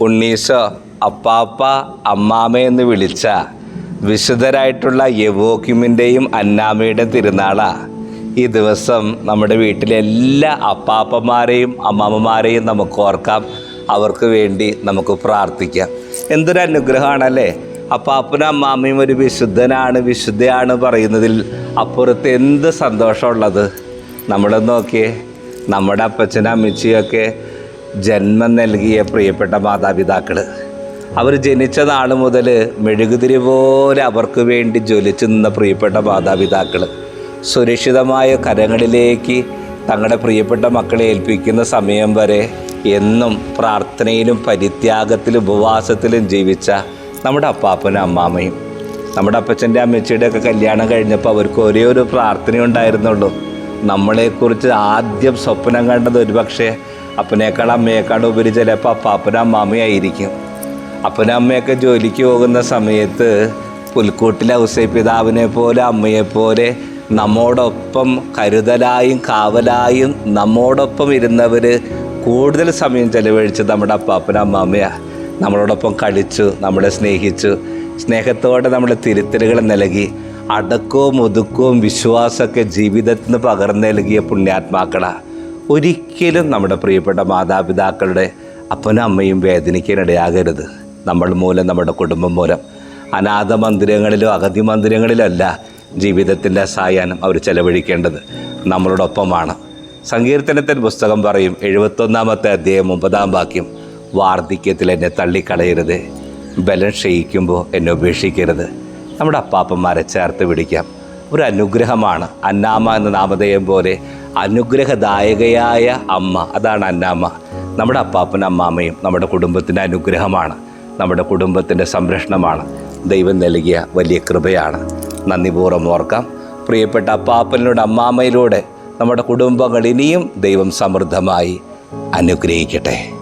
ഉണ്ണീശോ അപ്പാപ്പ അമ്മാമ എന്ന് വിളിച്ച വിശുദ്ധരായിട്ടുള്ള യവോക്യുമിന്റെയും അന്നാമയുടെയും തിരുനാളാ. ഈ ദിവസം നമ്മുടെ വീട്ടിലെ എല്ലാ അപ്പാപ്പന്മാരെയും അമ്മാമ്മമാരെയും നമുക്ക് ഓർക്കാം. അവർക്ക് വേണ്ടി നമുക്ക് പ്രാർത്ഥിക്കാം. എന്തൊരു അനുഗ്രഹമാണല്ലേ? അപ്പാപ്പനും അമ്മാമ്മയും ഒരു വിശുദ്ധനാണ് വിശുദ്ധയാണ് പറയുന്നതിൽ അപ്പുറത്ത് എന്ത് സന്തോഷമുള്ളത്? നമ്മളെ നോക്കിയേ. നമ്മുടെ അപ്പച്ചനും അമ്മച്ചിയൊക്കെ ജന്മം നൽകിയ പ്രിയപ്പെട്ട മാതാപിതാക്കൾ അവർ ജനിച്ച നാൾ മുതൽ മെഴുകുതിരി പോലെ അവർക്ക് വേണ്ടി ജ്വലിച്ചു നിന്ന പ്രിയപ്പെട്ട മാതാപിതാക്കൾ സുരക്ഷിതമായ കരങ്ങളിലേക്ക് തങ്ങളുടെ പ്രിയപ്പെട്ട മക്കളെ ഏൽപ്പിക്കുന്ന സമയം വരെ എന്നും പ്രാർത്ഥനയിലും പരിത്യാഗത്തിലും ഉപവാസത്തിലും ജീവിച്ച നമ്മുടെ അപ്പാപ്പനും അമ്മാമ്മയും നമ്മുടെ അപ്പച്ചന്റെ അമ്മച്ചിയുടെ ഒക്കെ കല്യാണം കഴിഞ്ഞപ്പോൾ അവർക്ക് ഒരേ ഒരു പ്രാർത്ഥന ഉണ്ടായിരുന്നുള്ളൂ നമ്മളെക്കുറിച്ച് ആദ്യം സ്വപ്നം കണ്ടത് ഒരുപക്ഷെ അപ്പനേക്കാൾ അമ്മയേക്കാൾ ഉപരി ചിലപ്പോൾ അപ്പാപ്പനും അമ്മാമ്മയായിരിക്കും അപ്പനും അമ്മയൊക്കെ ജോലിക്ക് പോകുന്ന സമയത്ത് പുൽക്കൂട്ടിലെ ഔസൈപിതാവിനെ പോലെ അമ്മയെപ്പോലെ നമ്മോടൊപ്പം കരുതലായും കാവലായും നമ്മോടൊപ്പം ഇരുന്നവർ കൂടുതൽ സമയം ചെലവഴിച്ചത് നമ്മുടെ അപ്പാപ്പനും അമ്മാമ്മയാണ് നമ്മളോടൊപ്പം കളിച്ചു നമ്മളെ സ്നേഹിച്ചു സ്നേഹത്തോടെ നമ്മുടെ തിരുത്തലുകൾ നൽകി അടക്കവും ഒതുക്കവും വിശ്വാസമൊക്കെ ജീവിതത്തിന് പകർന്നു നൽകിയ പുണ്യാത്മാക്കളാണ് ഒരിക്കലും നമ്മുടെ പ്രിയപ്പെട്ട മാതാപിതാക്കളുടെ അപ്പനും അമ്മയും വേദനിക്കാനിടയാകരുത്. നമ്മൾ മൂലം നമ്മുടെ കുടുംബം മൂലം. അനാഥ മന്ദിരങ്ങളിലോ അഗതി മന്ദിരങ്ങളിലോ അല്ല ജീവിതത്തിന്റെ സായാഹ്നം അവർ ചെലവഴിക്കേണ്ടത്. നമ്മളോടൊപ്പമാണ്. സങ്കീർത്തനത്തിൻ പുസ്തകം പറയും എഴുപത്തൊന്നാമത്തെ അധ്യായം ഒമ്പതാം വാക്യം വാർദ്ധക്യത്തിൽ എന്നെ തള്ളിക്കളയരുത്. ബലം ക്ഷയിക്കുമ്പോൾ എന്നെ ഉപേക്ഷിക്കരുത്. നമ്മുടെ അപ്പാപ്പന്മാരെ ചേർത്ത് പിടിക്കാം. ഒരു അനുഗ്രഹമാണ് അന്നാമ എന്ന നാമധേയം പോലെ അനുഗ്രഹദായകയായ അമ്മ. അതാണ് അന്നാമ്മ. നമ്മുടെ അപ്പാപ്പനും അമ്മാമ്മയും നമ്മുടെ കുടുംബത്തിന്റെ അനുഗ്രഹമാണ്. നമ്മുടെ കുടുംബത്തിന്റെ സംരക്ഷണമാണ്. ദൈവം നൽകിയ വലിയ കൃപയാണ്. നന്ദിപൂർവം ഓർക്കാം. പ്രിയപ്പെട്ട അപ്പാപ്പനിലൂടെ അമ്മാമ്മയിലൂടെ നമ്മുടെ കുടുംബങ്ങൾ ഇനിയും ദൈവം സമൃദ്ധമായി അനുഗ്രഹിക്കട്ടെ.